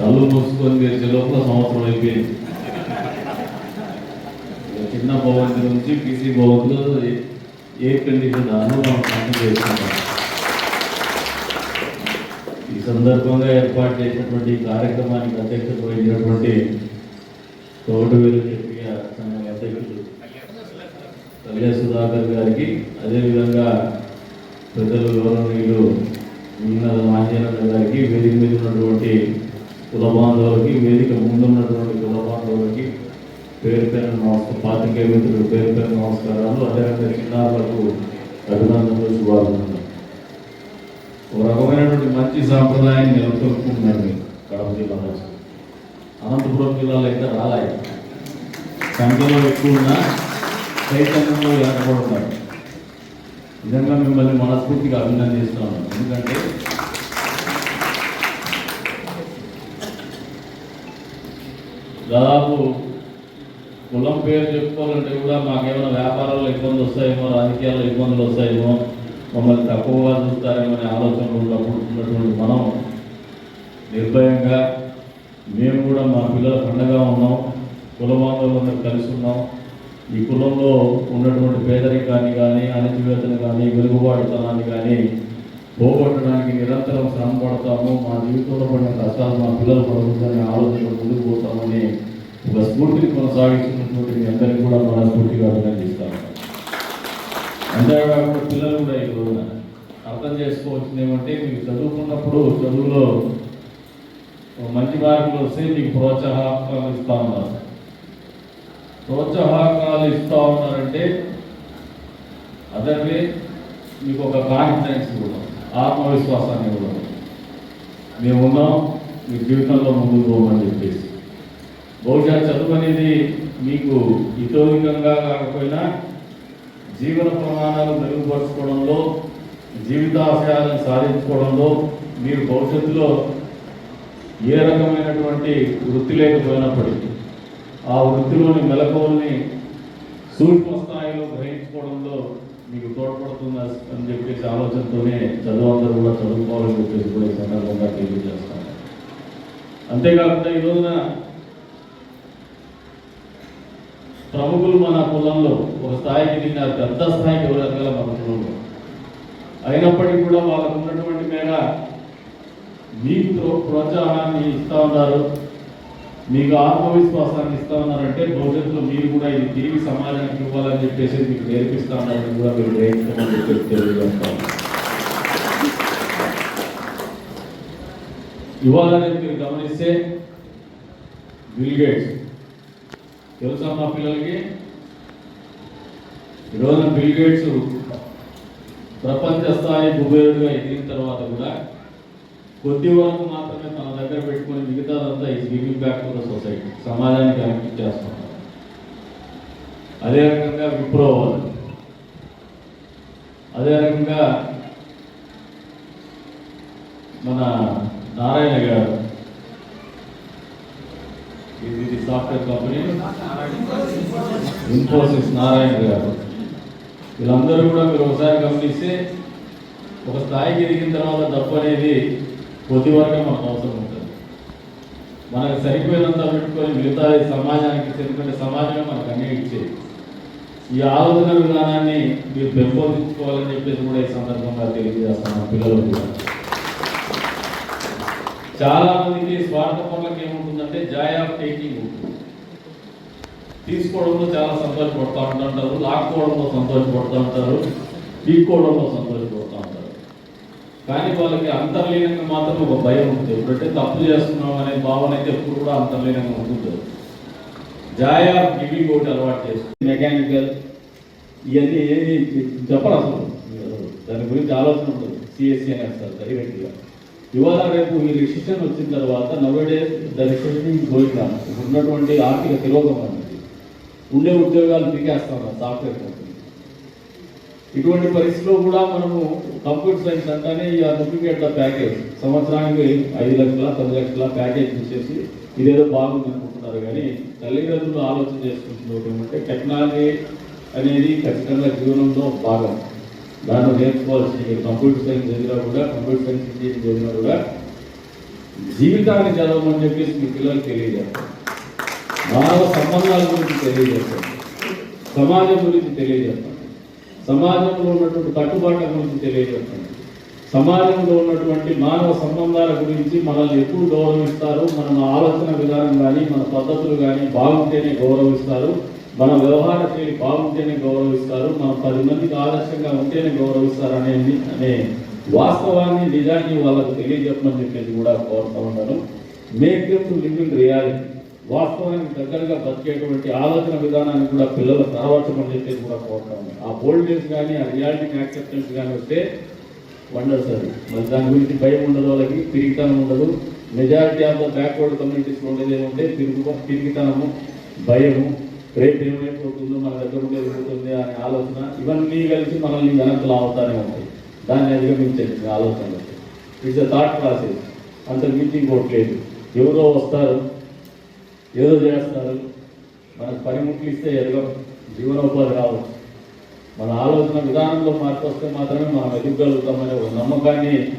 కళ్ళు మూసుకొని తెరిచే లోపల సంవత్సరం అయిపోయింది. చిన్న భవంతి నుంచి పీసీ భవంతిలో ఏ కండిషన్ దాన్ని మనం కంటిన్యూ చేసుకుంటాం ఈ సందర్భంగా ఏర్పాటు చేసినటువంటి కార్యక్రమానికి అధ్యక్షత వహించినటువంటి తోటవేలు చెప్పిన సంఘం అధ్యక్షుడు కళ్యాణ్ సుధాకర్ గారికి అదేవిధంగా పెద్దలు గౌరవనీయులు ఉన్నత మాంజేనంద గారికి వేదిక మీద ఉన్నటువంటి కుల బాంధవులకి వేదిక ముందు ఉన్నటువంటి కుల బాంధవులకి పేరు పేరు నమస్కారం పాత్రికేయ మిత్రులు పేరు పేరు నమస్కారాలు అదేవిధంగా చిన్నారులకు అభినందనలు శుభాభినందనలు ఒక రకమైనటువంటి మంచి సాంప్రదాయాన్ని నెలకొల్పుకుంటున్నారు మీరు కడప జిల్లా నుంచి. అనంతపురం జిల్లాలో అయితే రాలేదు సంఖ్యలో ఎక్కువ ఉన్నా చైతన్యంలో ఏర్పడుతున్నారు. నిజంగా మిమ్మల్ని మనస్ఫూర్తిగా అభినందిస్తున్నాను. ఎందుకంటే దాదాపు కులం పేరు చెప్పుకోవాలంటే కూడా మాకేమైనా వ్యాపారాల్లో ఇబ్బందులు వస్తాయేమో రాజకీయాల్లో ఇబ్బందులు వస్తాయేమో మమ్మల్ని తక్కువగా చూస్తారేమో అనే ఆలోచనలు ఉన్నప్పుడు ఉన్నటువంటి మనం నిర్భయంగా మేము కూడా మా పిల్లల పండగా ఉన్నాం కుల బాంధవులందరూ కలిసి ఉన్నాం. ఈ కులంలో ఉన్నటువంటి పేదరికాన్ని కానీ అణచివేతను కానీ వెలుగుబాటుతనాన్ని కానీ పోగొట్టడానికి నిరంతరం శ్రమ పడతాము మా జీవితంలో పడిన కష్టాలు మా పిల్లలు పడుతుందని ఆలోచన ముందుకు పోతామని ఒక స్ఫూర్తిని కొనసాగిస్తున్నటువంటి మీ అందరికీ కూడా మనస్ఫూర్తిగా అభినందిస్తాను. అంతేకాకుండా పిల్లలు కూడా ఈ రోజున అర్థం చేసుకోవాల్సింది ఏమంటే మీకు చదువుకున్నప్పుడు చదువులో మంచి మార్కులు వస్తే మీకు ప్రోత్సాహకాలు ఇస్తా ఉన్నారు. ప్రోత్సాహకాలు ఇస్తూ ఉన్నారంటే అదర్వే మీకు ఒక కాన్ఫిడెన్స్ కూడా. ఆత్మవిశ్వాసాన్ని ఇవ్వడం. మేము ఉన్నాం మీ జీవితంలో ముందుకు పోమని చెప్పేసి. బహుశా చదువు అనేది మీకు ఇతోధికంగా కాకపోయినా జీవన ప్రమాణాలు మెరుగుపరచుకోవడంలో జీవితాశయాలను సాధించుకోవడంలో మీరు భవిష్యత్తులో ఏ రకమైనటువంటి వృత్తి లేకపోయినప్పటికీ ఆ వృత్తిలోని మెలకువల్ని సూక్ష్మ స్థాయిలో గ్రహించుకోవడంలో మీకు తోడ్పడుతుంది అని చెప్పేసి ఆలోచనతోనే చదువు అందరూ కూడా చదువుకోవాలని చెప్పేసి కూడా ఈ సందర్భంగా తెలియజేస్తాను. అంతేకాకుండా ఈ రోజున ప్రముఖులు మన కులంలో ఒక స్థాయికి దిగినారు పెద్ద స్థాయికి ఎవరు మన కులంలో అయినప్పటికీ కూడా వాళ్ళకు ఉన్నటువంటి మేర మీకు ప్రో- ప్రోత్సాహాన్ని ఇస్తా ఉన్నారు. మీకు ఆత్మవిశ్వాసాన్ని ఇస్తా ఉన్నారంటే భవిష్యత్తులో మీరు కూడా ఇది తిరిగి సమాజానికి ఇవ్వాలని చెప్పేసి మీకు నేర్పిస్తా ఉన్నారని కూడా మీరు నేర్చుకోమని చెప్పేసి తెలియజేస్తాం. ఇవాళ మీరు గమనిస్తే బిల్గేట్స్ తెలుసా మా పిల్లలకి? ఈరోజు బిల్గేట్స్ ప్రపంచ స్థాయి కుబేరుడుగా ఎదిగిన తర్వాత కూడా కొద్ది వరకు మాత్రమే తన దగ్గర పెట్టుకొని మిగతాదంతా ఈ giving back to the society సమాజానికి అంకించేస్తున్నారు అదే రకంగా విప్రో వాళ్ళు. అదే రకంగా మన నారాయణ గారు. ఇది ఇది సాఫ్ట్వేర్ కంపెనీ. ఇన్ఫోసిస్ నారాయణ గారు. వీళ్ళందరూ కూడా మీరు ఒకసారి గమనిస్తే ఒక స్థాయికి ఎదిగిన తర్వాత డబ్బు అనేది కొద్ది వరకే మనకు అవసరం ఉంటుంది. మనకు సరిపోయినంత పెట్టుకొని మిగతా సమాజానికి ఎందుకంటే సమాజమే మనకు అన్నీ ఇచ్చేది. ఈ ఆలోచన విధానాన్ని మీరు పెంపొందించుకోవాలని చెప్పేసి కూడా ఈ సందర్భంగా తెలియజేస్తాను పిల్లలకు కూడా. చాలా మందికి స్వార్థ పనులకు ఏముంటుందంటే జాయ్ ఆఫ్ టేకింగ్ ఉంటుంది. తీసుకోవడంలో చాలా సంతోషపడుతూ ఉంటుంటారు లాక్కోవడంలో సంతోషపడుతూ ఉంటారు తీసుకోవడంలో సంతోషపడుతూ కానీ వాళ్ళకి అంతర్లీనంగా మాత్రం ఒక భయం ఉంటుంది. ఎప్పుడంటే తప్పు చేస్తున్నాం అనే భావన అయితే ఎప్పుడు కూడా అంతర్లీనంగా ఉంటుంది. జాయ గివింగ్ ఒకటి అలవాటు చేస్తుంది. మెకానికల్ ఇవన్నీ ఏమి చెప్పరు అసలు. దాని గురించి ఆలోచన ఉండదు సిఎస్సి అని అంటారు డైరెక్ట్గా ఇవాళ రేపు ఈ రిసిషన్ వచ్చిన తర్వాత నవడే ద రిసిషన్ గోయింగ్ ఉన్నటువంటి ఆర్థిక తిరోగం అనేది ఉండే ఉద్యోగాలు పీకేస్తాం సాఫ్ట్వేర్ కంపెనీ ఇటువంటి పరిస్థితిలో కూడా మనము కంప్యూటర్ సైన్స్ అంటేనే ఈ డూప్లికేట్ ప్యాకేజ్ సంవత్సరానికి ఐదు లక్షల పది లక్షల ప్యాకేజ్ ఇచ్చేసి ఇదేదో బాగుంది అనుకుంటున్నారు. కానీ తల్లిదండ్రులు ఆలోచన చేసుకుంటున్నారు ఏమంటే టెక్నాలజీ అనేది ఖచ్చితంగా జీవనంలో భాగం. దాన్ని నేర్చుకోవాల్సింది. కంప్యూటర్ సైన్స్ చదివినా కూడా కంప్యూటర్ సైన్స్ ఇంజనీరింగ్ చదివినా కూడా జీవితాన్ని చదవమని చెప్పేసి మీ పిల్లలకు తెలియజేస్తాం. మానవ సంబంధాల గురించి తెలియజేస్తాం. సమాజం గురించి తెలియజేస్తాం. సమాజంలో ఉన్నటువంటి కట్టుబాట్ల గురించి తెలియజేస్తుంది సమాజంలో ఉన్నటువంటి మానవ సంబంధాల గురించి మనల్ని ఎప్పుడు గౌరవిస్తారు మన ఆలోచన విధానం కానీ మన పద్ధతులు కానీ బాగుంటేనే గౌరవిస్తారు. మన వ్యవహార శైలి బాగుంటేనే గౌరవిస్తారు. మనం పది మందికి ఆదర్శంగా ఉంటేనే గౌరవిస్తారు అనే అనే వాస్తవాన్ని నిజాన్ని వాళ్ళకు తెలియజెప్పమని చెప్పేసి కూడా కోరుతా ఉన్నాను. Make them to reality. వాస్తవానికి దగ్గరగా బతికేటువంటి ఆలోచన విధానాన్ని కూడా పిల్లలు అలవర్చమని చెప్పేసి కూడా కోరుతా ఆ బోల్డ్నెస్ కానీ ఆ రియాలిటీని యాక్సెప్టెన్స్ కానీ వస్తే వండర్ సార్ మరి దాని గురించి భయం ఉండదు వాళ్ళకి తిరిగితనం ఉండదు. మెజారిటీ ఆఫ్ ద బ్యాక్వర్డ్ కమ్యూనిటీస్లో ఉండేది ఏమంటే తిరుగు తిరిగితనము భయము రేపు ఏమైపోతుందో మన దగ్గర ఉండే జరుగుతుంది అనే ఆలోచన ఇవన్నీ కలిసి మనల్ని వెనక్కి లావుతానే ఉంటాయి. దాన్ని అధిగమించండి మీ ఆలోచనలు. ఇట్స్ అ థాట్ ప్రాసెస్ అంత మించి ఇంకోటి లేదు. ఎవరో వస్తారు ఏదో చేస్తారు మనకు పనిముట్లు ఇస్తే ఎదగం. జీవనోపాధి రావచ్చు. మన ఆలోచన విధానంలో మార్పు వస్తే మాత్రమే మనం ఎదుగలుగుతామనే ఒక నమ్మకాన్ని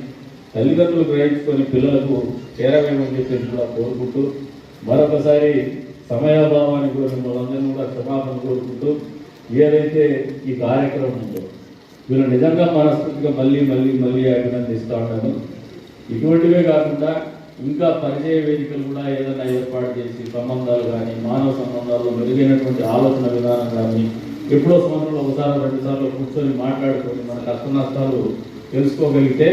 తల్లిదండ్రులు గ్రహించుకొని పిల్లలకు చేరవేయమని చెప్పేసి కూడా కోరుకుంటూ మరొకసారి సమయాభావానికి కూడా మిమ్మల్ని కూడా క్షమాపణ కోరుకుంటూ ఏదైతే ఈ కార్యక్రమం ఉందో వీళ్ళు నిజంగా మనస్ఫూర్తిగా మళ్ళీ మళ్ళీ మళ్ళీ అభినందిస్తూ ఉన్నాను. ఇటువంటివే కాకుండా ఇంకా పరిచయ వేదికలు కూడా ఏదైనా ఏర్పాటు చేసి సంబంధాలు కానీ మానవ సంబంధాల్లో మెరుగైనటువంటి ఆలోచన విధానం కానీ ఎప్పుడో సంవత్సరంలో ఒకసారి రెండుసార్లు కూర్చొని మాట్లాడుకొని మన కష్ట నష్టాలు తెలుసుకోగలిగితే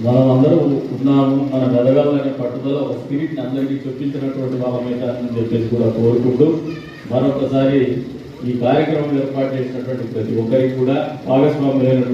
మనం అందరూ ఉన్నాము మన ఎదగాలనే పట్టుదల ఒక స్పిరిట్ని అందరికీ చొప్పించినటువంటి వాళ్ళమైతే చెప్పేసి కూడా కోరుకుంటూ మరొకసారి ఈ కార్యక్రమం ఏర్పాటు చేసినటువంటి ప్రతి ఒక్కరికి కూడా భాగస్వాములైనటువంటి